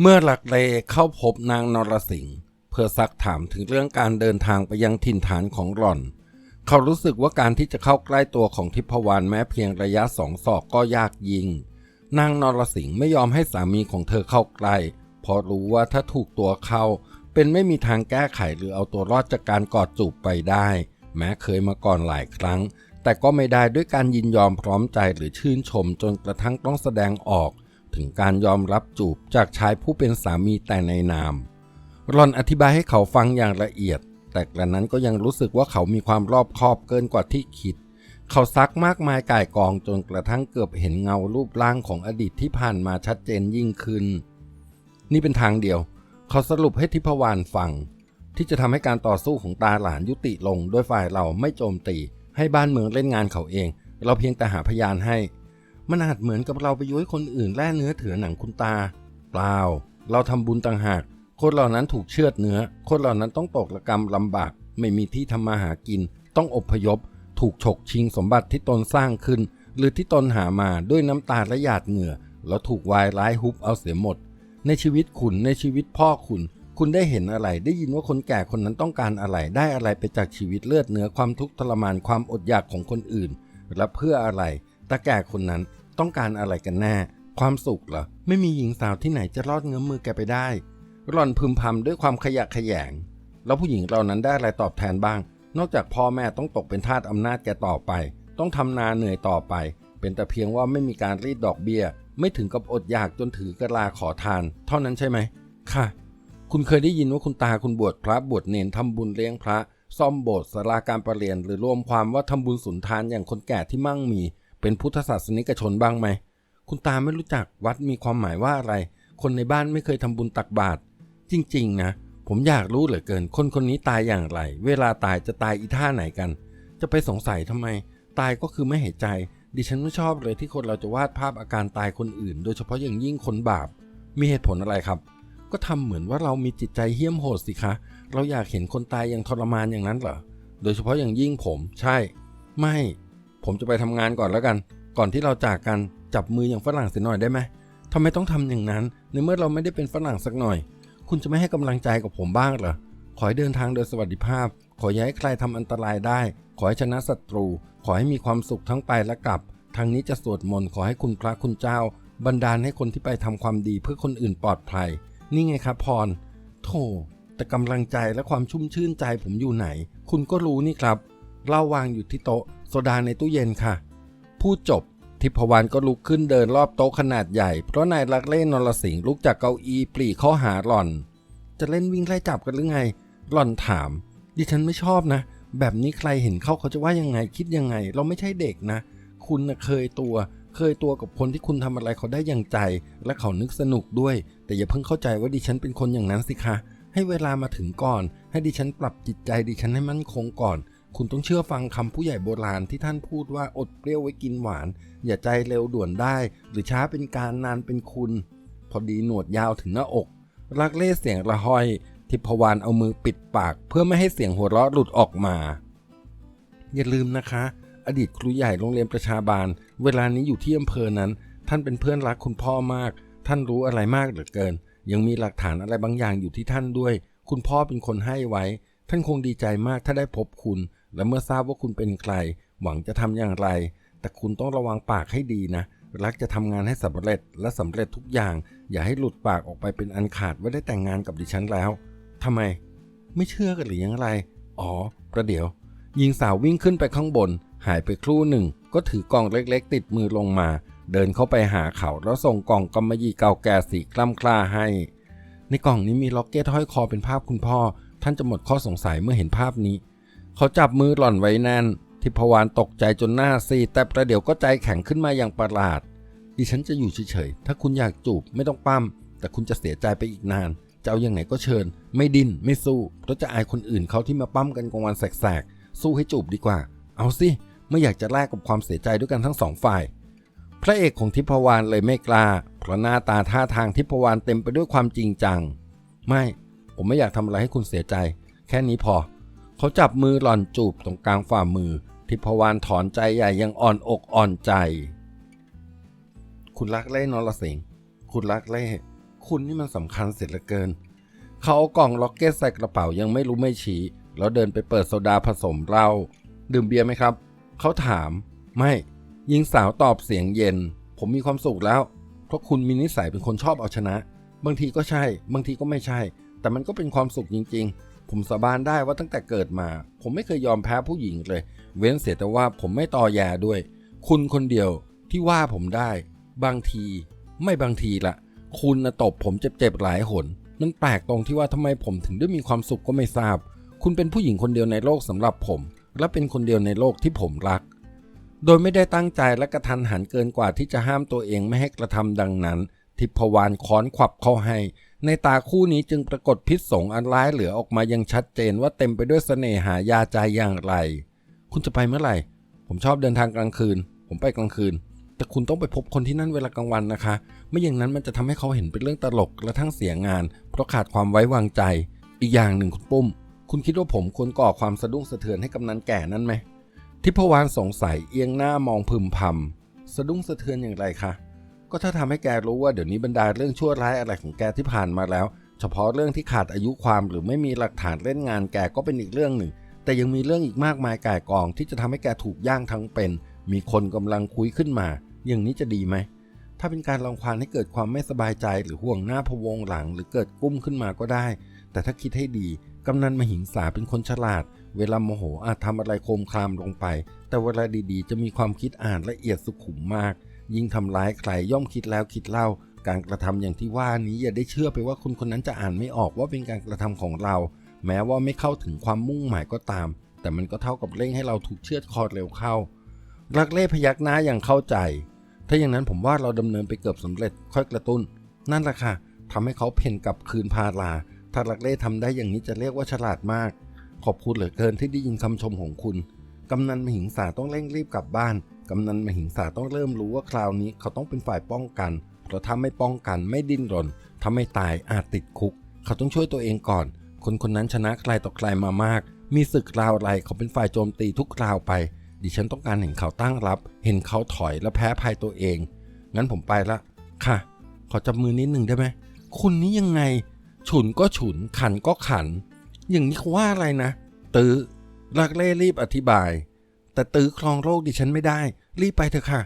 เมื่อหลักเลเข้าพบนางนรสิงห์เพื่อซักถามถึงเรื่องการเดินทางไปยังถิ่นฐานของหล่อน เขารู้สึกว่าการที่จะเข้าใกล้ตัวของทิพวรรณแม้เพียงระยะสองศอกก็ยากยิ่งนางนรสิงห์ไม่ยอมให้สามีของเธอเข้าใกล้เพราะรู้ว่าถ้าถูกตัวเข้า เป็นไม่มีทางแก้ไขหรือเอาตัวรอดจากการกอดจูบไปได้ แม้เคยมาก่อนหลายครั้ง แต่ก็ไม่ได้ด้วยการยินยอมพร้อมใจหรือชื่นชมจนกระทั่งต้องแสดงออก ถึงการยอมรับจูบจากชายผู้เป็นสามีแต่ในนาม รอนอธิบายให้เขาฟังอย่างละเอียด แต่กระนั้นก็ยังรู้สึกว่าเขามีความรอบคอบเกินกว่าที่คิด เขาซักมากมายก่ายกองจนกระทั่งเกือบเห็นเงารูปร่างของอดีตที่ผ่านมาชัดเจนยิ่งขึ้น นี่เป็นทางเดียว เขาสรุปให้ทิพวานฟัง ที่จะทำให้การต่อสู้ของตาหลานยุติลงโดยฝ่ายเราไม่โจมตี ให้บ้านเมืองเล่นงานเขาเอง เราเพียงแต่หาพยานให้ มันอาจเหมือนกับเราไปยุ้ยคนอื่นแล่เนื้อเถือหนังคุณตา เปล่า เราทำบุญต่างหาก คนเหล่านั้นถูกเชือดเนื้อ คนเหล่านั้นต้องตกระกรรมลำบาก ไม่มีที่ทำมาหากิน ต้องอพยพ ถูกฉกชิงสมบัติที่ตนสร้างขึ้น หรือที่ตนหามาด้วยน้ำตาและหยาดเหงื่อ แล้วถูกวายร้ายฮุบเอาเสียหมด ในชีวิตคุณในชีวิตพ่อคุณ คุณได้เห็นอะไร ได้ยินว่าคนแก่คนนั้นต้องการอะไร ได้อะไรไปจากชีวิตเลือดเนื้อความทุกข์ทรมานความอดอยากของคนอื่น และเพื่ออะไรตาแก่คนนั้น ต้องการอะไรกันแน่ ความสุขเหรอ ไม่มีหญิงสาวที่ไหนจะรอดเงื้อมือแกไปได้ หล่อนพึมพำด้วยความขยะแขยง แล้วผู้หญิงเหล่านั้นได้อะไรตอบแทนบ้าง นอกจากพ่อแม่ต้องตกเป็นทาสอำนาจแกต่อไป ต้องทำนาเหนื่อยต่อไป เป็นแต่เพียงว่าไม่มีการรีดดอกเบี้ย ไม่ถึงกับอดอยากจนถือกระลาขอทาน เท่านั้นใช่ไหม ค่ะ คุณเคยได้ยินว่าคุณตาคุณบวชพระบวชเนนทำบุญเลี้ยงพระซ่อมโบสถ์สาราการประเรียนหรือรวมความว่าทำบุญสุนทานอย่างคนแก่ที่มั่งมี เป็นพุทธศาสนิกชนบ้างไหม คุณตาไม่รู้จักวัดมีความหมายว่าอะไร คนในบ้านไม่เคยทำบุญตักบาตรจริง ๆ นะ ผมอยากรู้เหลือเกิน คนคนนี้ตายอย่างไร เวลาตายจะตายอีท่าไหนกัน จะไปสงสัยทำไม ตายก็คือไม่หายใจ ดิฉันไม่ชอบเลยที่คนเราจะวาดภาพอาการตายคนอื่น โดยเฉพาะอย่างยิ่งคนบาป มีเหตุผลอะไรครับ ก็ทำเหมือนว่าเรามีจิตใจเหี้ยมโหดสิคะ เราอยากเห็นคนตายอย่างทรมานอย่างนั้นเหรอ โดยเฉพาะอย่างยิ่งผม ใช่ ไม่ ผมจะไปทำงานก่อนแล้วกัน ก่อนที่เราจากกันจับมืออย่างฝรั่งเสียหน่อยได้ไหมทำไมต้องทำอย่างนั้น ในเมื่อเราไม่ได้เป็นฝรั่งสักหน่อย คุณจะไม่ให้กำลังใจกับผมบ้างเหรอ ขอให้เดินทางโดยสวัสดิภาพ ขออย่าให้ใครทำอันตรายได้ ขอให้ชนะศัตรู ขอให้มีความสุขทั้งไปและกลับ ทางนี้จะสวดมนต์ขอให้คุณพระคุณเจ้า บันดาลให้คนที่ไปทำความดีเพื่อคนอื่นปลอดภัย นี่ไงครับพร โธ่แต่กำลังใจและความชุ่มชื่นใจผมอยู่ไหน คุณก็รู้นี่ครับเหล้าวางอยู่ที่โต๊ะ โซดาในตู้เย็นค่ะ พูดจบทิพวรรณก็ลุกขึ้นเดินรอบโต๊ะขนาดใหญ่ เพราะนายลักเล่นนรสิงห์ลุกจากเก้าอี้ปรีเข้าหาหล่อน จะเล่นวิ่งไล่จับกันหรือไง หล่อนถาม ดิฉันไม่ชอบนะ แบบนี้ใครเห็นเขาเขาจะว่ายังไงคิดยังไง เราไม่ใช่เด็กนะ คุณนะเคยตัว เคยตัวกับคนที่คุณทำอะไรเขาได้อย่างใจ และเขานึกสนุกด้วย แต่อย่าเพิ่งเข้าใจว่าดิฉันเป็นคนอย่างนั้นสิคะให้เวลามาถึงก่อน ให้ดิฉันปรับจิตใจดิฉันให้มั่นคงก่อน คุณต้องเชื่อฟังคำผู้ใหญ่โบราณที่ท่านพูดว่าอดเปรี้ยวไว้กินหวาน อย่าใจเร็วด่วนได้ หรือช้าเป็นการนานเป็นคุณ พอดีหนวดยาวถึงหน้าอก รักเล่เสียงระหอย ทิพวรรณเอามือปิดปาก เพื่อไม่ให้เสียงหัวเราะหลุดออกมา อย่าลืมนะคะ อดีตครูใหญ่โรงเรียนประชาบาล เวลานี้อยู่ที่อำเภอนั้น ท่านเป็นเพื่อนรักคุณพ่อมาก ท่านรู้อะไรมากเหลือเกิน ยังมีหลักฐานอะไรบางอย่างอยู่ที่ท่านด้วย คุณพ่อเป็นคนให้ไว้ ท่านคงดีใจมากถ้าได้พบคุณ และเมื่อทราบว่าคุณเป็นใคร หวังจะทำอย่างไร แต่คุณต้องระวังปากให้ดีนะ รักจะทำงานให้สำเร็จและสำเร็จทุกอย่าง อย่าให้หลุดปากออกไปเป็นอันขาดว่าได้แต่งงานกับดิฉันแล้วทำไม ไม่เชื่อกันหรือยังไร อ๋อ ประเดี๋ยว หญิงสาววิ่งขึ้นไปข้างบน หายไปครู่หนึ่ง ก็ถือกล่องเล็ก ๆ ติดมือลงมา เดินเข้าไปหาเขาแล้วส่งกล่องกำมะหยี่เก่าแก่สีกล้ำคล้าให้ ในกล่องนี้มีล็อกเก็ตห้อยคอเป็นภาพคุณพ่อ ท่านจะหมดข้อสงสัยเมื่อเห็นภาพนี้ เขาจับมือหล่อนไว้แน่น ทิพวรรณตกใจจนหน้าซีดแต่ประเดี๋ยวก็ใจแข็งขึ้นมาอย่างประหลาด ดิฉันจะอยู่เฉยๆ ถ้าคุณอยากจูบไม่ต้องปั้ม แต่คุณจะเสียใจไปอีกนาน จะเอาอย่างไหนก็เชิญ ไม่ดิ้นไม่สู้เพราะจะอายคนอื่นเขาที่มาปั้มกันกลางวันแสกๆ สู้ให้จูบดีกว่า เอาสิ ไม่อยากจะแลกกับความเสียใจด้วยกันทั้งสองฝ่าย พระเอกของทิพวรรณเลยไม่กล้า เพราะหน้าตาท่าทางทิพวรรณเต็มไปด้วยความจริงจัง ไม่ ผมไม่อยากทำอะไรให้คุณเสียใจ แค่นี้พอ เขาจับมือหล่อนจูบตรงกลางฝ่ามือ ทิพวรรณถอนใจใหญ่ยังอ่อนอกอ่อนใจ คุณรักเล่นรสิงห์คุณรักเล่ คุณนี่มันสำคัญเสียเหลือเกิน เขาเอากล่องล็อกเก็ตใส่กระเป๋ายังไม่รู้ไม่ชี้ แล้วเดินไปเปิดโซดาผสมเหล้าดื่มเบียร์ไหมครับ เขาถาม ไม่หญิงสาวตอบเสียงเย็น ผมมีความสุขแล้ว เพราะคุณมีนิสัยเป็นคนชอบเอาชนะ บางทีก็ใช่ บางทีก็ไม่ใช่ แต่มันก็เป็นความสุขจริง ๆ ผมสาบานได้ว่าตั้งแต่เกิดมา ผมไม่เคยยอมแพ้ผู้หญิงเลย เว้นเสียแต่ว่าผมไม่ตอแยด้วย คุณคนเดียวที่ว่าผมได้ บางที ไม่บางทีละคุณนะตบผมเจ็บๆหลายหนมันแปลกตรงที่ว่าทำไมผมถึงได้มีความสุขก็ไม่ทราบ คุณเป็นผู้หญิงคนเดียวในโลกสำหรับผม และเป็นคนเดียวในโลกที่ผมรัก โดยไม่ได้ตั้งใจและกระทันหันเกินกว่าที่จะห้ามตัวเองไม่ให้กระทำดังนั้น ทิพวานค้อนขวับเข้าให้ ในตาคู่นี้จึงปรากฏพิษสงอันร้ายเหลือออกมายังชัดเจนว่าเต็มไปด้วยเสน่หายาใจอย่างไร คุณจะไปเมื่อไหร่ ผมชอบเดินทางกลางคืน ผมไปกลางคืน แต่คุณต้องไปพบคนที่นั่นเวลากลางวันนะคะ ไม่อย่างนั้นมันจะทำให้เขาเห็นเป็นเรื่องตลกและทั้งเสียงาน เพราะขาดความไว้วางใจ อีกอย่างหนึ่งคุณปุ้ม คุณคิดว่าผมควรก่อความสะดุ้งสะเทือนให้กำนันแก่นั้นไหมทิพวานสงสัยเอียงหน้ามองพึมพำสะดุ้งสะเทือนอย่างไรคะ ก็ถ้าทำให้แกรู้ว่าเดี๋ยวนี้บรรดาเรื่องชั่วร้ายอะไรของแกที่ผ่านมาแล้ว เฉพาะเรื่องที่ขาดอายุความหรือไม่มีหลักฐานเล่นงานแกก็เป็นอีกเรื่องหนึ่ง แต่ยังมีเรื่องอีกมากมายก่ายกอง ที่จะทำให้แกถูกย่างทั้งเป็น มีคนกำลังคุยขึ้นมา อย่างนี้จะดีไหมถ้าเป็นการรังควานให้เกิดความไม่สบายใจหรือห่วงหน้าพวงหลัง หรือเกิดกุ้มขึ้นมาก็ได้ แต่ถ้าคิดให้ดีกำนันมหิงสาเป็นคนฉลาด เวลาโมโหอาจทำอะไรโคมคามลงไป แต่เวลาดีๆ จะมีความคิดอ่านละเอียดสุขุมมาก ยิ่งทำร้ายใครย่อมคิดแล้วคิดเล่า การกระทำอย่างที่ว่านี้อย่าได้เชื่อไปว่าคนคนนั้นจะอ่านไม่ออกว่าเป็นการกระทำของเรา แม้ว่าไม่เข้าถึงความมุ่งหมายก็ตาม แต่มันก็เท่ากับเร่งให้เราถูกเชือดคอเร็วเข้า รักเล่พยักหน้าอย่างเข้าใจ ถ้าอย่างนั้นผมว่าเราดำเนินไปเกือบสำเร็จค่อยกระตุ้น นั่นแหละค่ะทำให้เขาเพ่นกลับคืนพาลา ถ้ารักเล่ทำได้อย่างนี้จะเรียกว่าฉลาดมาก ขอบคุณเหลือเกินที่ได้ยินคำชมของคุณกำนันมหิงสาต้องเร่งรีบกลับบ้าน กำนันมหิงสาต้องเริ่มรู้ว่าคราวนี้เขาต้องเป็นฝ่ายป้องกัน เพราะถ้าไม่ป้องกันไม่ดิ้นรนถ้าไม่ตายอาจติดคุก เขาต้องช่วยตัวเองก่อน คนคนนั้นชนะใครต่อใครมามาก มีศึกราวอะไรเขาเป็นฝ่ายโจมตีทุกคราวไป ดิฉันต้องการเห็นเขาตั้งรับ เห็นเขาถอยและแพ้ภัยตัวเอง งั้นผมไปละ ค่ะ ขอจับมือนิดหนึ่งได้ไหมคุณนี้ยังไง ฉุนก็ฉุนขันก็ขัน อย่างนี้เขาว่าอะไรนะ ตื้อลักเล่รีบอธิบาย แต่ตื้อครองโรคดิฉันไม่ได้ รีบไปเถอะค่ะ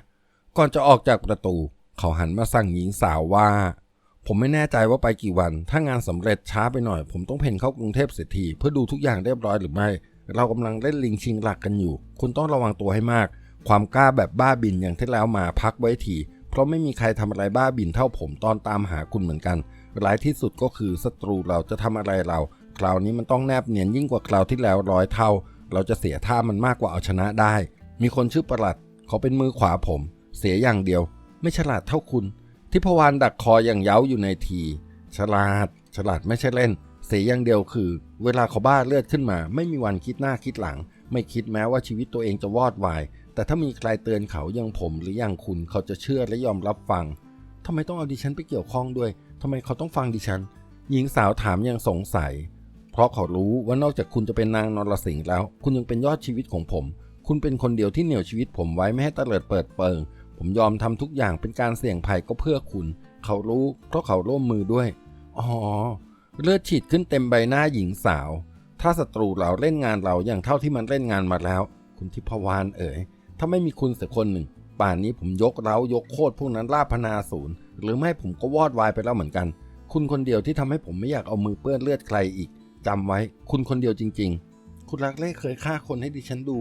ก่อนจะออกจากประตู เขาหันมาสั่งหญิงสาวว่า ผมไม่แน่ใจว่าไปกี่วัน ถ้างานสำเร็จช้าไปหน่อย ผมต้องเพ่นเข้ากรุงเทพเสียทีเพื่อดูทุกอย่างเรียบร้อยหรือไม่ เรากำลังเล่นลิงชิงหลักกันอยู่ คุณต้องระวังตัวให้มาก ความกล้าแบบบ้าบินอย่างที่แล้วมาพักไว้ทีเพราะไม่มีใครทำอะไรบ้าบินเท่าผมตอนตามหาคุณเหมือนกันร้ายที่สุดก็คือศัตรูเราจะทำอะไรเรา คราวนี้มันต้องแนบเนียนยิ่งกว่าคราวที่แล้วร้อยเท่า เราจะเสียท่ามันมากกว่าเอาชนะได้ มีคนชื่อประหลัด เขาเป็นมือขวาผม เสียอย่างเดียว ไม่ฉลาดเท่าคุณ ทิพวานดักคออย่างเย้าอยู่ในที ฉลาด ฉลาดไม่ใช่เล่น เสียอย่างเดียวคือ เวลาเขาบ้าเลือดขึ้นมา ไม่มีวันคิดหน้าคิดหลัง ไม่คิดแม้ว่าชีวิตตัวเองจะวอดวาย แต่ถ้ามีใครเตือนเขาอย่างผมหรืออย่างคุณเขาจะเชื่อและยอมรับฟังทำไมต้องเอาดิฉันไปเกี่ยวข้องด้วยทำไมเขาต้องฟังดิฉัน หญิงสาวถามอย่างสงสัย เพราะเขารู้ว่านอกจากคุณจะเป็นนางนรสิงห์แล้ว คุณยังเป็นยอดชีวิตของผม คุณเป็นคนเดียวที่เหนี่ยวชีวิตผมไว้ไม่ให้ตะเลิดเปิดเปิง ผมยอมทำทุกอย่างเป็นการเสี่ยงภัยก็เพื่อคุณ เขารู้เพราะเขาร่วมมือด้วย อ๋อ เลือดฉีดขึ้นเต็มใบหน้าหญิงสาว ถ้าศัตรูเราเล่นงานเราอย่างเท่าที่มันเล่นงานมาแล้ว คุณทิพวานเอ๋ย ถ้าไม่มีคุณสักคนหนึ่ง ป่านนี้ผมยกเร้ายกโคตรพวกนั้นลาพนาศูนย์ หรือไม่ผมก็วอดวายไปแล้วเหมือนกัน คุณคนเดียวที่ทำให้ผมไม่อยากเอามือเปื้อนเลือดใครอีกจำไว้ คุณคนเดียวจริง ๆ คุณรักเล่เคยฆ่าคนให้ดิฉันดู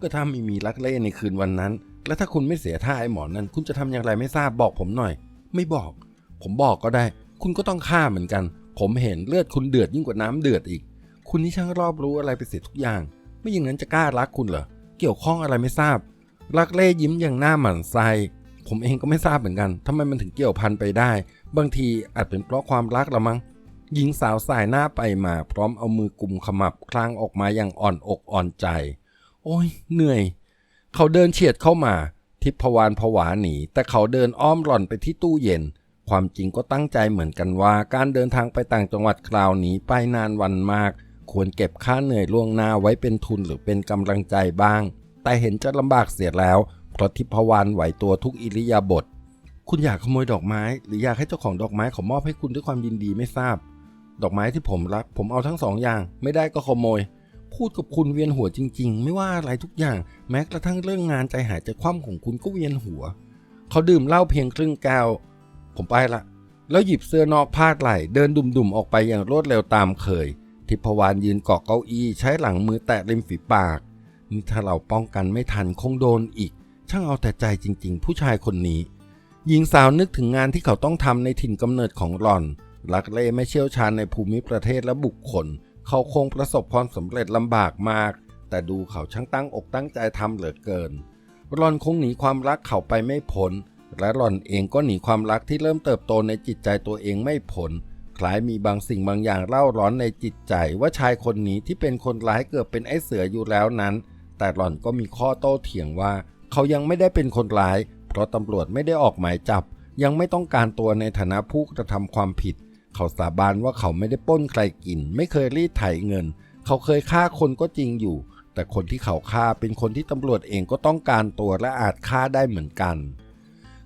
ก็ถ้าไม่มีรักเล่ในคืนวันนั้น และถ้าคุณไม่เสียท่าไอ้หมอนั้น คุณจะทำอย่างไรไม่ทราบบอกผมหน่อย ไม่บอก ผมบอกก็ได้ คุณก็ต้องฆ่าเหมือนกัน ผมเห็นเลือดคุณเดือดยิ่งกว่าน้ำเดือดอีก คุณนี่ช่างรอบรู้อะไรไปเสียทุกอย่าง ไม่อย่างนั้นจะกล้ารักคุณเหรอเกี่ยวข้องอะไรไม่ทราบรักเล่ยิ้มอย่างหน้าหมันไส้ผมเองก็ไม่ทราบเหมือนกันทำไมมันถึงเกี่ยวพันไปได้ บางทีอาจเป็นเพราะความรักละมั้ง หญิงสาวสายหน้าไปมา พร้อมเอามือกุมขมับคลางออกมาอย่างอ่อนอกอ่อนใจ โอ้ยเหนื่อย เขาเดินเฉียดเข้ามา ทิพวานผวาหนี แต่เขาเดินอ้อมหล่อนไปที่ตู้เย็น ความจริงก็ตั้งใจเหมือนกันว่า การเดินทางไปต่างจังหวัดคราวนี้ไปนานวันมาก ควรเก็บค่าเหนื่อยล่วงหน้าไว้เป็นทุนหรือเป็นกำลังใจบ้าง แต่เห็นจะลำบากเสียแล้ว เพราะทิพวานไหวตัวทุกอิริยาบถคุณอยากขโมยดอกไม้ หรืออยากให้เจ้าของดอกไม้เขามอบให้คุณด้วยความยินดีไม่ทราบ ดอกไม้ที่ผมรัก ผมเอาทั้งสองอย่าง ไม่ได้ก็ขโมย พูดกับคุณเวียนหัวจริง ๆ ไม่ว่าอะไรทุกอย่าง แม้กระทั่งเรื่องงานใจหายใจคว่ำของคุณก็เวียนหัว เขาดื่มเหล้าเพียงครึ่งแก้ว ผมไปละ แล้วหยิบเสื้อนอกพาดไหล่เดินดุ่มๆออกไปอย่างรวดเร็วตามเคย ทิพวานยืนเกาะเก้าอี้ใช้หลังมือแตะริมฝีปากนี่ถ้าเราป้องกันไม่ทันคงโดนอีก ช่างเอาแต่ใจจริง ๆ ผู้ชายคนนี้ หญิงสาวนึกถึงงานที่เขาต้องทำในถิ่นกำเนิดของหล่อนลักเล่ไม่เชี่ยวชาญในภูมิประเทศและบุคคล เขาคงประสบความสำเร็จลำบากมาก แต่ดูเขาช่างตั้งอกตั้งใจทำเหลือเกินหล่อนคงหนีความรักเขาไปไม่พ้นและหล่อนเองก็หนีความรักที่เริ่มเติบโตในจิตใจตัวเองไม่พ้นคล้ายมีบางสิ่งบางอย่างเล่าร้อนในจิตใจว่าชายคนนี้ที่เป็นคนร้ายเกือบเป็นไอ้เสืออยู่แล้วนั้น แต่หล่อนก็มีข้อโต้เถียงว่า เขายังไม่ได้เป็นคนร้าย เพราะตำรวจไม่ได้ออกหมายจับ ยังไม่ต้องการตัวในฐานะผู้กระทำความผิด เขาสาบานว่าเขาไม่ได้ป้นใครกิน ไม่เคยรีดไถเงิน เขาเคยฆ่าคนก็จริงอยู่ แต่คนที่เขาฆ่าเป็นคนที่ตำรวจเองก็ต้องการตัวและอาจฆ่าได้เหมือนกัน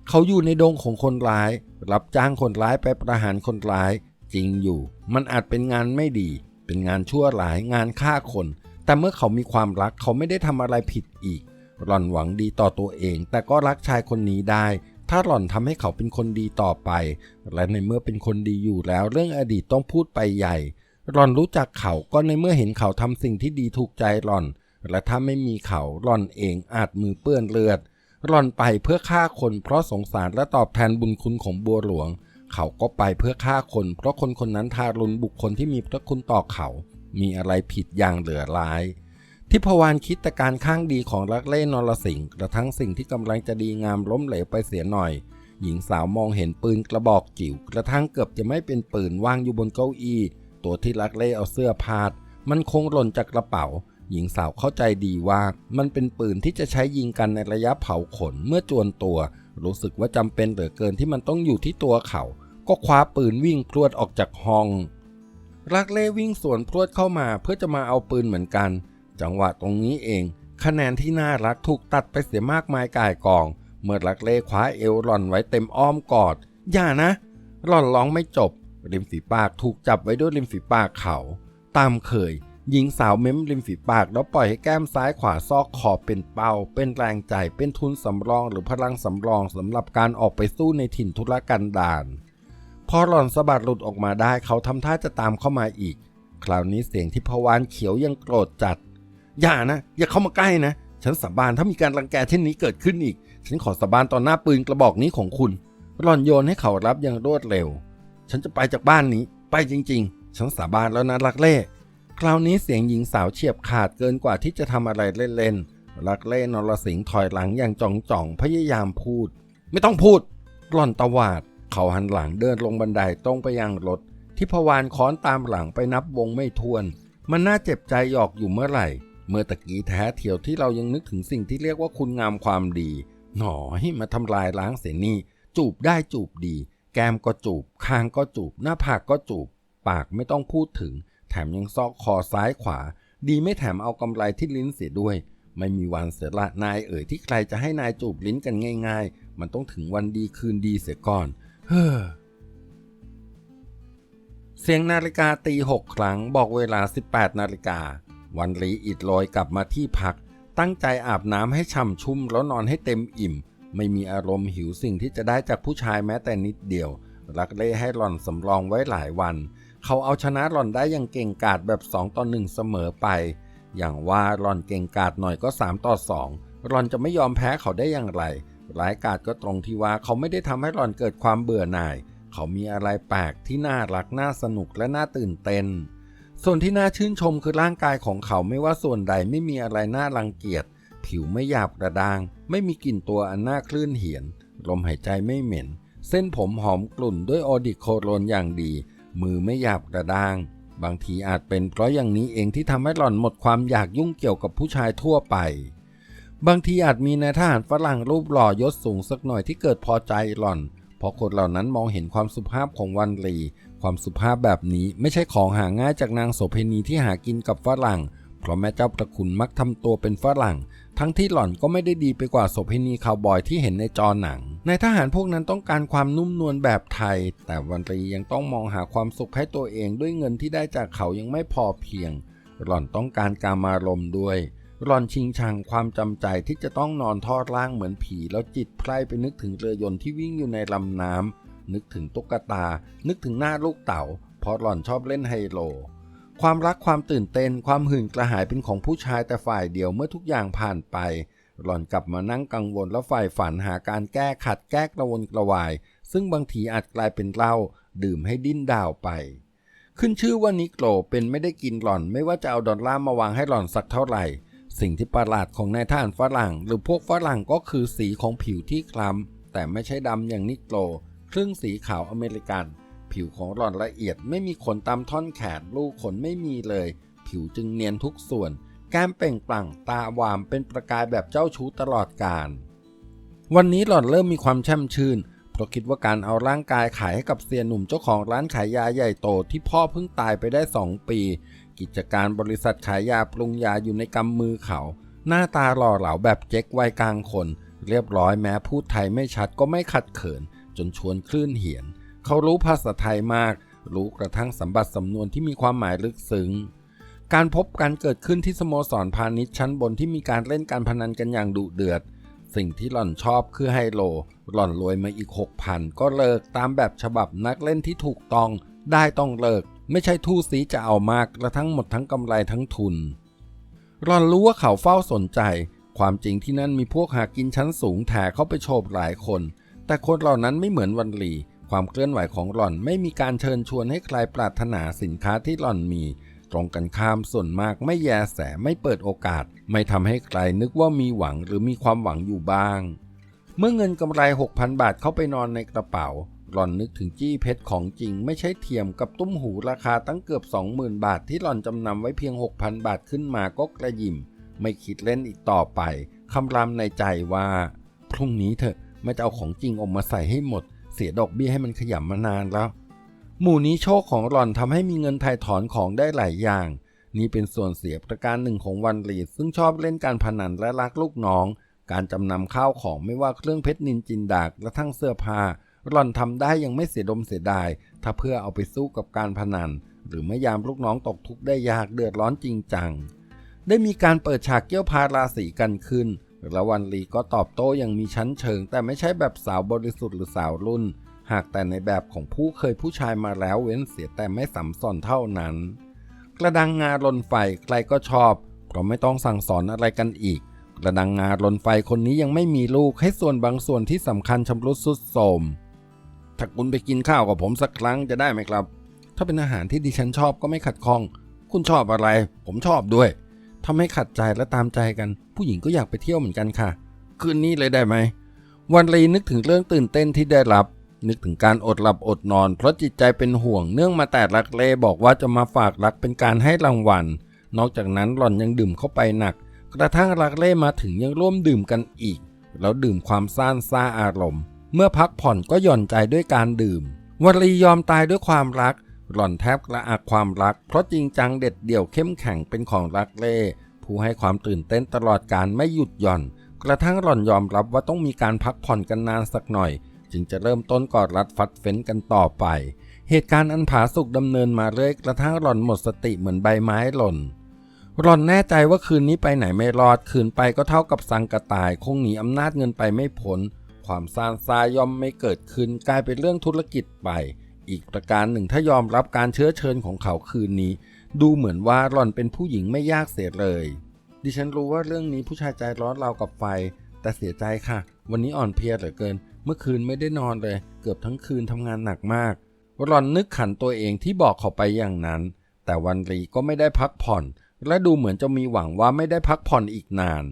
เขาอยู่ในดงของคนร้าย รับจ้างคนร้ายไปประหารคนร้าย จริงอยู่ มันอาจเป็นงานไม่ดี เป็นงานชั่วร้ายงานฆ่าคน แต่เมื่อเขามีความรักเขาไม่ได้ทำอะไรผิดอีกหล่อนหวังดีต่อตัวเอง แต่ก็รักชายคนนี้ได้ ถ้าหล่อนทำให้เขาเป็นคนดีต่อไป และในเมื่อเป็นคนดีอยู่แล้วเรื่องอดีตต้องพูดไปใหญ่ หล่อนรู้จักเขาก็ในเมื่อเห็นเขาทำสิ่งที่ดีถูกใจหล่อน และถ้าไม่มีเขาหล่อนเองอาจมือเปื้อนเลือดหล่อนไปเพื่อฆ่าคนเพราะสงสารและตอบแทนบุญคุณของบัวหลวง เขาก็ไปเพื่อฆ่าคน เพราะคนคนนั้นทารุณบุคคลที่มีพระคุณต่อเขา มีอะไรผิดอย่างเหลือร้าย ทิพวานคิดแต่การข้างดีของรักเล่นนรสิงห์กระทั่งสิ่งที่กำลังจะดีงามล้มเหลวไปเสียหน่อย หญิงสาวมองเห็นปืนกระบอกจิ๋วกระทั่งเกือบจะไม่เป็นปืนวางอยู่บนเก้าอี้ ตัวที่รักเล่เอาเสื้อพาด มันคงหล่นจากกระเป๋า หญิงสาวเข้าใจดีว่ามันเป็นปืนที่จะใช้ยิงกันในระยะเผาขนเมื่อจวนตัว รู้สึกว่าจำเป็นเหลือเกินที่มันต้องอยู่ที่ตัวเขา ก็คว้าปืนวิ่งพรวดออกจากห้อง รักเล่วิ่งสวนพรวดเข้ามาเพื่อจะมาเอาปืนเหมือนกัน จังหวะตรงนี้เอง คะแนนที่น่ารักถูกตัดไปเสียมากมายก่ายกอง เมื่อรักเล่คว้าเอวหล่อนไว้เต็มอ้อมกอด อย่านะ หล่อนร้องไม่จบ ริมฝีปากถูกจับไว้ด้วยริมฝีปากเขา ตามเคย หญิงสาวเม้มริมฝีปากแล้วปล่อยให้แก้มซ้ายขวาซอกขอบเป็นเป้า เป็นแรงใจ เป็นทุนสำรองหรือพลังสำรองสำหรับการออกไปสู้ในถิ่นทุรกันดารพอหล่อนสะบัดหลุดออกมาได้เขาทำท่าจะตามเข้ามาอีก คราวนี้เสียงที่พวานเขียวยังโกรธจัด อย่านะ อย่าเข้ามาใกล้นะ ฉันสาบานถ้ามีการรังแกเช่นนี้เกิดขึ้นอีก ฉันขอสาบานต่อหน้าปืนกระบอกนี้ของคุณหล่อนโยนให้เขารับอย่างรวดเร็ว ฉันจะไปจากบ้านนี้ ไปจริง ๆ ฉันสาบานแล้วนะรักเล่ คราวนี้เสียงหญิงสาวเฉียบขาดเกินกว่าที่จะทำอะไรเล่นๆ รักเล่นรสิงห์ถอยหลังอย่างจ่องๆ พยายามพูด ไม่ต้องพูดหล่อนตวาด เขาหันหลังเดินลงบันไดตรงไปยังรถ ที่พวานค้อนตามหลังไปนับวงไม่ถ้วน มันน่าเจ็บใจหยอกอยู่เมื่อไหร่ เมื่อตะกี้แท้เที่ยวที่เรายังนึกถึงสิ่งที่เรียกว่าคุณงามความดี หนอให้มาทำลายล้างเสียนี่ จูบได้จูบดี แก้มก็จูบ คางก็จูบ หน้าผากก็จูบ ปากไม่ต้องพูดถึง แถมยังซอกคอซ้ายขวา ดีไม่แถมเอากำไรที่ลิ้นเสียด้วย ไม่มีวันเสียละนายเอ๋ยที่ใครจะให้นายจูบลิ้นกันง่าย ๆ มันต้องถึงวันดีคืนดีเสียก่อน เฮ้อเสียงนาฬิกาตีหกครั้งบอกเวลา 18 นาฬิกา วันลีอิดลอยกลับมาที่พัก ตั้งใจอาบน้ำให้ช่ำชุ่มแล้วนอนให้เต็มอิ่ม ไม่มีอารมณ์หิวสิ่งที่จะได้จากผู้ชายแม้แต่นิดเดียว รักเล่ให้หล่อนสำรองไว้หลายวัน เขาเอาชนะหล่อนได้อย่างเก่งกาจแบบ2ต่อ1เสมอไป อย่างว่าหล่อนเก่งกาจหน่อยก็3ต่อ2หล่อนจะไม่ยอมแพ้เขาได้อย่างไรร้ายกาจก็ตรงที่ว่าเขาไม่ได้ทำให้หล่อนเกิดความเบื่อหน่าย เขามีอะไรแปลกที่น่ารักน่าสนุกและน่าตื่นเต้น ส่วนที่น่าชื่นชมคือร่างกายของเขาไม่ว่าส่วนใดไม่มีอะไรน่ารังเกียจ ผิวไม่หยาบกระด้าง ไม่มีกลิ่นตัวอันน่าคลื่นเหียน ลมหายใจไม่เหม็น เส้นผมหอมกลุ่นด้วยออดิโคโรนอย่างดี มือไม่หยาบกระด้าง บางทีอาจเป็นเพราะอย่างนี้เองที่ทำให้หล่อนหมดความอยากยุ่งเกี่ยวกับผู้ชายทั่วไป บางทีอาจมีนายทหารฝรั่งรูปหล่อยศสูงสักหน่อยที่เกิดพอใจหล่อนเพราะคนเหล่านั้นมองเห็นความสุภาพของวันลี ความสุภาพแบบนี้ไม่ใช่ของหาง่ายจากนางโสเภณีที่หากินกับฝรั่ง เพราะแม่เจ้าประคุณมักทำตัวเป็นฝรั่ง ทั้งที่หล่อนก็ไม่ได้ดีไปกว่าโสเภณีคาวบอยที่เห็นในจอหนัง ในทหารพวกนั้นต้องการความนุ่มนวลแบบไทย แต่วันตรียังต้องมองหาความสุขให้ตัวเองด้วยเงินที่ได้จากเขายังไม่พอเพียง หล่อนต้องการการมารมด้วยหล่อนชิงชังความจำใจที่จะต้องนอนทอดร่างเหมือนผี แล้วจิตไพร่ไปนึกถึงเรือยนต์ที่วิ่งอยู่ในลำน้ำ นึกถึงตุ๊กตา นึกถึงหน้าลูกเต่าเพราะหล่อนชอบเล่นไฮโล ความรักความตื่นเต้นความหื่นกระหายเป็นของผู้ชายแต่ฝ่ายเดียวเมื่อทุกอย่างผ่านไป หล่อนกลับมานั่งกังวลและฝ่ายฝันหาการแก้ขัดแก้กระวนกระวาย ซึ่งบางทีอาจกลายเป็นเหล้าดื่มให้ดิ้นดาวไป ขึ้นชื่อว่านิโกรเป็นไม่ได้กินหล่อน ไม่ว่าจะเอาดอลลาร์มาวางให้หล่อนสักเท่าไหร่สิ่งที่ประหลาดของนายท่านฝรั่ง หรือพวกฝรั่งก็คือสีของผิวที่คล้ำแต่ไม่ใช่ดำอย่างนิโกร ครึ่งสีขาวอเมริกัน ผิวของหล่อนละเอียดไม่มีขนตามท่อนแขนลูกขนไม่มีเลย ผิวจึงเนียนทุกส่วน แก้มเป่งปลั่งตาวามเป็นประกายแบบเจ้าชู้ตลอดกาลวันนี้หล่อนเริ่มมีความแช่มชื่น เพราะคิดว่าการเอาร่างกายขายให้กับเซียนหนุ่มเจ้าของร้านขายยาใหญ่โตที่พ่อเพิ่งตายไปได้สองปี กิจการบริษัทขายยาปรุงยาอยู่ในกำมือเขา หน้าตาหล่อเหลาแบบเจ๊กวัยกลางคน เรียบร้อยแม้พูดไทยไม่ชัดก็ไม่ขัดเขิน นชวนคลื่นเหียน เขารู้ภาษาไทยมาก รู้กระทั่งสัมบัติสำนวนที่มีความหมายลึกซึ้ง การพบกันเกิดขึ้นที่สโมสรพาณิชย์ชั้นบนที่มีการเล่นการพนันกันอย่างดุเดือด สิ่งที่หล่อนชอบคือไฮโล หล่อนรวยมาอีกหกพันก็เลิกตามแบบฉบับนักเล่นที่ถูกต้อง ได้ต้องเลิก ไม่ใช่ทู่ซีจะเอามากกระทั้งหมดทั้งกำไรทั้งทุนหล่อนรู้ว่าเขาเฝ้าสนใจ ความจริงที่นั่นมีพวกหากินชั้นสูงแถเข้าไปโฉบหลายคน แต่คนเหล่านั้นไม่เหมือนวันลี ความเคลื่อนไหวของหล่อนไม่มีการเชิญชวนให้ใครปรารถนาสินค้าที่หล่อนมี ตรงกันข้ามส่วนมากไม่แยแสไม่เปิดโอกาส ไม่ทำให้ใครนึกว่ามีหวังหรือมีความหวังอยู่บ้าง เมื่อเงินกำไร 6,000 บาทเข้าไปนอนในกระเป๋า หล่อนนึกถึงจี้เพชรของจริง ไม่ใช่เทียมกับตุ้มหูราคาตั้งเกือบ 20,000 บาทที่หล่อนจำนำไว้เพียง 6,000 บาทขึ้นมาก็กระยิมไม่คิดเล่นอีกต่อไปคำรามในใจว่า พรุ่งนี้เถอะ ไม่จะเอาของจริงออกมาใส่ให้หมด เสียดอกเบี้ยให้มันขยำมานานแล้ว หมู่นี้โชคของหล่อนทำให้มีเงินถ่ายถอนของได้หลายอย่าง นี่เป็นส่วนเสียประการหนึ่งของวันลีดซึ่งชอบเล่นการพนันและรักลูกน้อง การจำนำข้าวของไม่ว่าเครื่องเพชรนินจินดากและทั้งเสื้อผ้าหล่อนทำได้ยังไม่เสียดมเสียดาย ถ้าเพื่อเอาไปสู้กับการพนัน หรือไม่ยามลูกน้องตกทุกข์ได้ยากเดือดร้อนจริงจัง ได้มีการเปิดฉากเกี่ยวพาราสีกันขึ้น ล้ววันลีก็ตอบโต้อย่างมีชั้นเชิง แต่ไม่ใช่แบบสาวบริสุทธิ์หรือสาวรุ่น หากแต่ในแบบของผู้เคยผู้ชายมาแล้วเว้นเสียแต่ไม่สัมสอนเท่านั้น กระดังงาลนไฟใครก็ชอบเพราะไม่ต้องสั่งสอนอะไรกันอีก กระดังงาลนไฟคนนี้ยังไม่มีลูกให้ส่วนบางส่วนที่สำคัญชำรุดสุดโทมถ้าคุณไปกินข้าวกับผมสักครั้งจะได้ไหมครับ ถ้าเป็นอาหารที่ดิฉันชอบก็ไม่ขัดข้อง คุณชอบอะไร ผมชอบด้วย ทำให้ขัดใจและตามใจกัน ผู้หญิงก็อยากไปเที่ยวเหมือนกันค่ะ คืนนี้เลยได้ไหม วันลีนึกถึงเรื่องตื่นเต้นที่ได้รับ นึกถึงการอดหลับอดนอน เพราะจิตใจเป็นห่วงเนื่องมาแต่รักเล่บอกว่าจะมาฝากรักเป็นการให้รางวัล นอกจากนั้นหล่อนยังดื่มเข้าไปหนัก กระทั่งรักเล่มาถึงยังร่วมดื่มกันอีก แล้วดื่มความซ่านซ่าอารมณ์ เมื่อพักผ่อนก็หย่อนใจด้วยการดื่มวันลียอมตายด้วยความรัก หล่อนแทบกระอักความรัก เพราะจริงจังเด็ดเดี่ยวเข้มแข็งเป็นของรักเล่ผู้ให้ความตื่นเต้นตลอดการไม่หยุดหย่อน กระทั่งหล่อนยอมรับว่าต้องมีการพักผ่อนกันนานสักหน่อย จึงจะเริ่มต้นกอดรัดฟัดเฟ้นกันต่อไป เหตุการณ์อันผาสุกดำเนินมาเรื่อยกระทั่งหล่อนหมดสติเหมือนใบไม้หล่นหล่อนแน่ใจว่าคืนนี้ไปไหนไม่รอดคืนไปก็เท่ากับสังกระต่าย คงหนีอำนาจเงินไปไม่พ้นความซานซาย่อมไม่เกิดขึ้นกลายเป็นเรื่องธุรกิจไป อีกประการหนึ่งถ้ายอมรับการเชื้อเชิญของเขาคืนนี้ ดูเหมือนว่าหล่อนเป็นผู้หญิงไม่ยากเสียเลย ดิฉันรู้ว่าเรื่องนี้ผู้ชายใจร้อนเรากับไฟ แต่เสียใจค่ะ วันนี้อ่อนเพลียเหลือเกิน เมื่อคืนไม่ได้นอนเลย เกือบทั้งคืนทำงานหนักมากหล่อนนึกขันตัวเองที่บอกเขาไปอย่างนั้น แต่วันรีก็ไม่ได้พักผ่อน และดูเหมือนจะมีหวังว่าไม่ได้พักผ่อนอีกนาน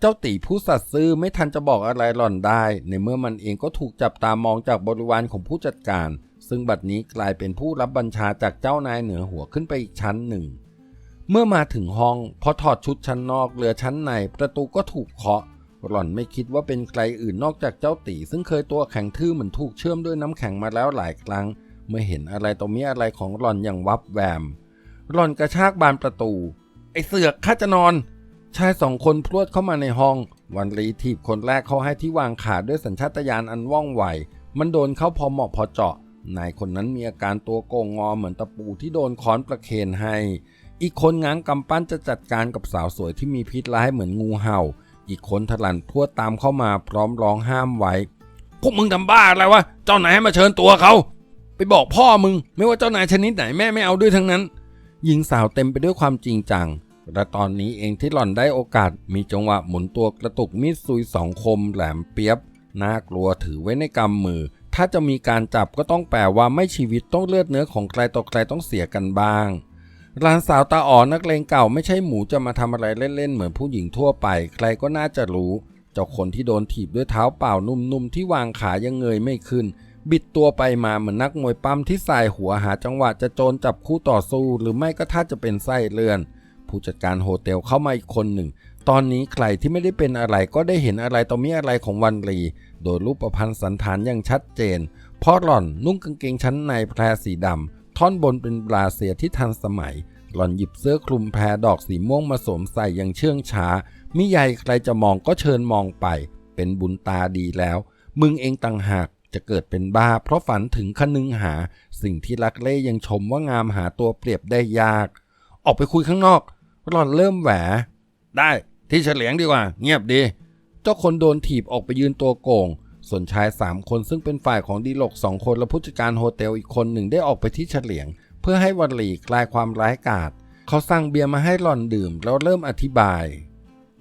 เจ้าตีผู้สัตย์ซื่อไม่ทันจะบอกอะไรหล่อนได้ ในเมื่อมันเองก็ถูกจับตามองจากบริวารของผู้จัดการ ซึ่งบัดนี้กลายเป็นผู้รับบัญชาจากเจ้านายเหนือหัวขึ้นไปอีกชั้นหนึ่ง เมื่อมาถึงห้องพอถอดชุดชั้นนอกเหลือชั้นในประตูก็ถูกเคาะ หล่อนไม่คิดว่าเป็นใครอื่นนอกจากเจ้าตีซึ่งเคยตัวแข็งทื่อเหมือนถูกเชื่อมด้วยน้ำแข็งมาแล้วหลายครั้ง เมื่อเห็นอะไรตรงนี้อะไรของหล่อนอย่างวับแวม หล่อนกระชากบานประตู ไอเสือกข้าจะนอนชายสองคนพรวดเข้ามาในห้อง วันลีถีบคนแรกเขาให้ที่วางขาด้วยสัญชาตญาณอันว่องไว มันโดนเข้าพอเหมาะพอเจาะ นายคนนั้นมีอาการตัวโกงงอเหมือนตะปูที่โดนค้อนประเคนให้ อีกคนง้างกำปั้นจะจัดการกับสาวสวยที่มีพิษร้ายเหมือนงูเห่า อีกคนถลันพรวดตามเข้ามาพร้อมร้องห้ามไว้ พวกมึงทำบ้าอะไรวะ เจ้านายให้มาเชิญตัวเขา ไปบอกพ่อมึง ไม่ว่าเจ้านายชนิดไหนแม่ไม่เอาด้วยทั้งนั้น หญิงสาวเต็มไปด้วยความจริงจังและตอนนี้เองที่หล่อนได้โอกาสมีจังหวะหมุนตัวกระตุกมีดซุยสองคมแหลมเปียบน่ากลัวถือไว้ในกำมือ ถ้าจะมีการจับก็ต้องแปลว่าไม่ชีวิตต้องเลือดเนื้อของใครต่อใครต้องเสียกันบ้างหลานสาวตาอ๋อนนักเลงเก่าไม่ใช่หมูจะมาทำอะไรเล่นๆเหมือนผู้หญิงทั่วไป ใครก็น่าจะรู้ เจ้าคนที่โดนถีบด้วยเท้าเปล่านุ่มๆที่วางขายังเงยไม่ขึ้น บิดตัวไปมาเหมือนนักมวยปั้มที่สายหัวหาจังหวะจะโจรจับคู่ต่อสู้ หรือไม่ก็ถ้าจะเป็นไส้เลื่อน ผู้จัดการโฮเทลเข้ามาอีกคนหนึ่ง ตอนนี้ใครที่ไม่ได้เป็นอะไรก็ได้เห็นอะไรต่อมีอะไรของวันลี โดยรูปประพันธ์สันฐานอย่างชัดเจน เพราะหล่อนนุ่งกางเกงชั้นในแพรสีดำ ท่อนบนเป็นบราเซียที่ทันสมัย หล่อนหยิบเสื้อคลุมแพรดอกสีม่วงมาสวมใส่อย่างเชื่องช้า มิใหญ่ใครจะมองก็เชิญมองไป เป็นบุญตาดีแล้ว มึงเองต่างหากจะเกิดเป็นบ้า เพราะฝันถึงคนึงหา สิ่งที่รักเล่ยังชมว่างามหาตัวเปรียบได้ยาก ออกไปคุยข้างนอกหล่อนเริ่มแหวได้ที่เฉลียงดีกว่า เงียบดี เจ้าคนโดนถีบออกไปยืนตัวโกงส่วนชายสามคนซึ่งเป็นฝ่ายของดีหลกสองคนและผู้จัดการโฮเทลอีกคนหนึ่งได้ออกไปที่เฉลียง เพื่อให้วันหลีคลายความร้ายกาจเขาสั่งเบียร์มาให้หล่อนดื่มแล้วเริ่มอธิบาย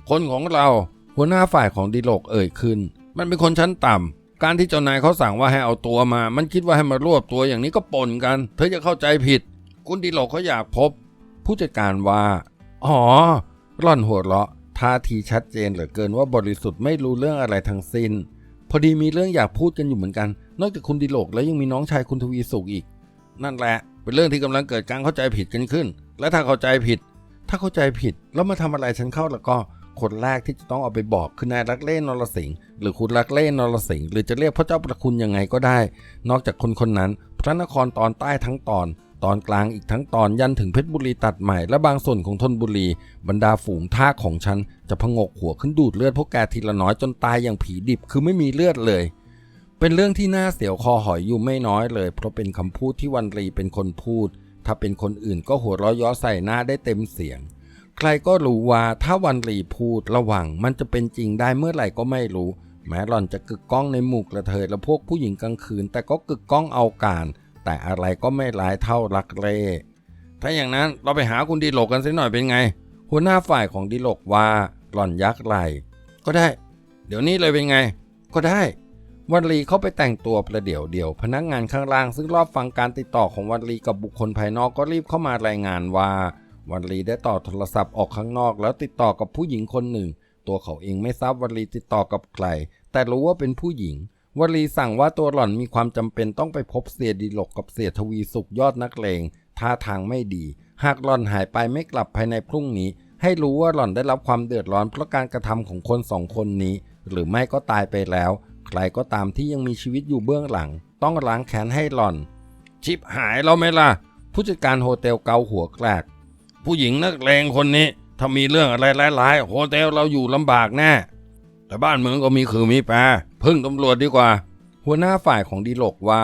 คนของเราหัวหน้าฝ่ายของดีหลกเอ่ยขึ้น มันเป็นคนชั้นต่ำการที่เจ้านายเขาสั่งว่าให้เอาตัวมา มันคิดว่าให้มารวบตัวอย่างนี้ก็ปนกัน เธอจะเข้าใจผิด คุณดีหลกเขาอยากพบ ผู้จัดการว่า อ๋อร่อนหัวเราะ ท่าทีชัดเจนเหลือเกินว่าบริสุทธิ์ไม่รู้เรื่องอะไรทั้งสิ้น พอดีมีเรื่องอยากพูดกันอยู่เหมือนกัน นอกจากคุณดิโลกแล้วยังมีน้องชายคุณทวีสุขอีก นั่นแหละ เป็นเรื่องที่กำลังเกิดการเข้าใจผิดกันขึ้น และถ้าเข้าใจผิด ถ้าเข้าใจผิดแล้วมาทำอะไรฉันเข้าแล้วก็คนแรกที่จะต้องเอาไปบอกคือนายรักเล่นนรสิงห์หรือคุณรักเล่นนรสิงห์หรือจะเรียกพระเจ้าประคุณยังไงก็ได้ นอกจากคนคนนั้น พระนครตอนใต้ทั้งตอน ตอนกลางอีกทั้งตอนยันถึงเพชรบุรีตัดใหม่และบางส่วนของธนบุรี บรรดาฝูงท่าของฉัน จะพงกหัวขึ้นดูดเลือดพวกแกทีละน้อยจนตายอย่างผีดิบคือไม่มีเลือดเลย เป็นเรื่องที่น่าเสียวคอหอยอยู่ไม่น้อยเลย เพราะเป็นคำพูดที่วันรีเป็นคนพูด ถ้าเป็นคนอื่นก็หัวเราะเย้อใส่หน้าได้เต็มเสียง ใครก็รู้ว่าถ้าวันรีพูดระวังมันจะเป็นจริงได้เมื่อไหร่ก็ไม่รู้ แม้หล่อนจะกึกก้องในหมู่กระเทยและพวกผู้หญิงกลางคืน แต่ก็กึกก้องเอาการ แต่อะไรก็ไม่ร้ายเท่ารักเล่ถ้าอย่างนั้นเราไปหาคุณดีโลกกันสักหน่อยเป็นไง หัวหน้าฝ่ายของดีโลกว่าหล่อนยักไหลก็ได้ เดี๋ยวนี้เลยเป็นไง ก็ได้วันลีเข้าไปแต่งตัวประเดี๋ยวเดียว พนักงานข้างล่างซึ่งรอบฟังการติดต่อของวันลีกับบุคคลภายนอกก็รีบเข้ามารายงานว่า วันลีได้ต่อโทรศัพท์ออกข้างนอกแล้วติดต่อกับผู้หญิงคนหนึ่ง ตัวเขาเองไม่ทราบวันลีติดต่อกับใคร แต่รู้ว่าเป็นผู้หญิง วลีสั่งว่าตัวหล่อนมีความจำเป็นต้องไปพบเสียดีหลกกับเสียทวีสุขยอดนักเลงท่าทางไม่ดี หากหล่อนหายไปไม่กลับภายในพรุ่งนี้ ให้รู้ว่าหล่อนได้รับความเดือดร้อนเพราะการกระทำของคนสองคนนี้ หรือไม่ก็ตายไปแล้ว ใครก็ตามที่ยังมีชีวิตอยู่เบื้องหลัง ต้องล้างแค้นให้หล่อน ชิบหายแล้วไหมล่ะ ผู้จัดการโฮเทลเกาหัวแกรกผู้หญิงนักเลงคนนี้ถ้ามีเรื่องอะไรร้ายๆโฮเทลเราอยู่ลำบากแน่ แต่บ้านเมืองก็มีคือมีแปรพึ่งตำรวจดีกว่า หัวหน้าฝ่ายของดีโลกว่า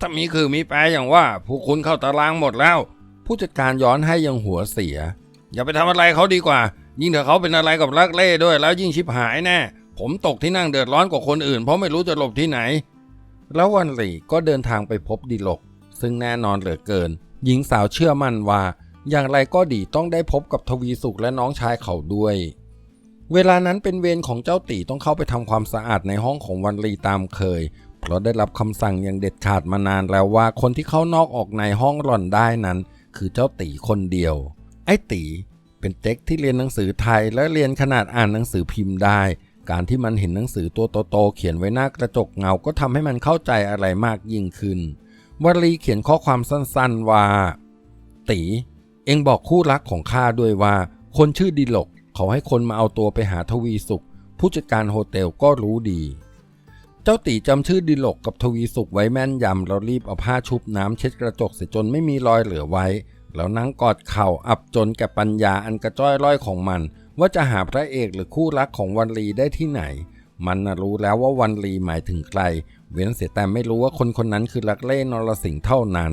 ถ้ามีคือมีแปรอย่างว่า ผู้คุณเข้าตารางหมดแล้ว ผู้จัดการย้อนให้ยังหัวเสีย อย่าไปทำอะไรเขาดีกว่า ยิ่งถ้าเขาเป็นอะไรกับรักเล่ด้วย แล้วยิ่งชิบหายแน่ ผมตกที่นั่งเดือดร้อนกว่าคนอื่น เพราะไม่รู้จะหลบที่ไหน แล้ววันหลีก็เดินทางไปพบดีโลก ซึ่งแน่นอนเหลือเกิน หญิงสาวเชื่อมั่นว่า อย่างไรก็ดีต้องได้พบกับทวีสุขและน้องชายเขาด้วย เวลานั้นเป็นเวรของเจ้าตีต้องเข้าไปทำความสะอาดในห้องของวันลีตามเคย เพราะได้รับคำสั่งอย่างเด็ดขาดมานานแล้วว่าคนที่เข้านอกออกในห้องหล่อนได้นั้น คือเจ้าตีคนเดียว ไอ้ตีเป็นเด็กที่เรียนหนังสือไทยและเรียนขนาดอ่านหนังสือพิมพ์ได้ การที่มันเห็นหนังสือตัวโตๆเขียนไว้หน้ากระจกเงาก็ทำให้มันเข้าใจอะไรมากยิ่งขึ้นวลีเขียนข้อความสั้นๆว่า ตี เองบอกคู่รักของข้าด้วยว่า คนชื่อดิลก ขาให้คนมาเอาตัวไปหาทวีสุข ผู้จัดการโฮเทลก็รู้ดี เจ้าตีจำชื่อดิลกกับทวีสุขไว้แม่นยำแล้วรีบเอาผ้าชุบน้ำเช็ดกระจกเสียจนไม่มีรอยเหลือไว้ แล้วนั่งกอดเข่าอับจนแก่ปัญญาอันกระจ้อยร่อยของมัน ว่าจะหาพระเอกหรือคู่รักของวันลีได้ที่ไหน มันน่ะรู้แล้วว่าวันลีหมายถึงใคร เว้นเสียแต่ไม่รู้ว่าคนคนนั้นคือลักเล่นรสิงห์เท่านั้น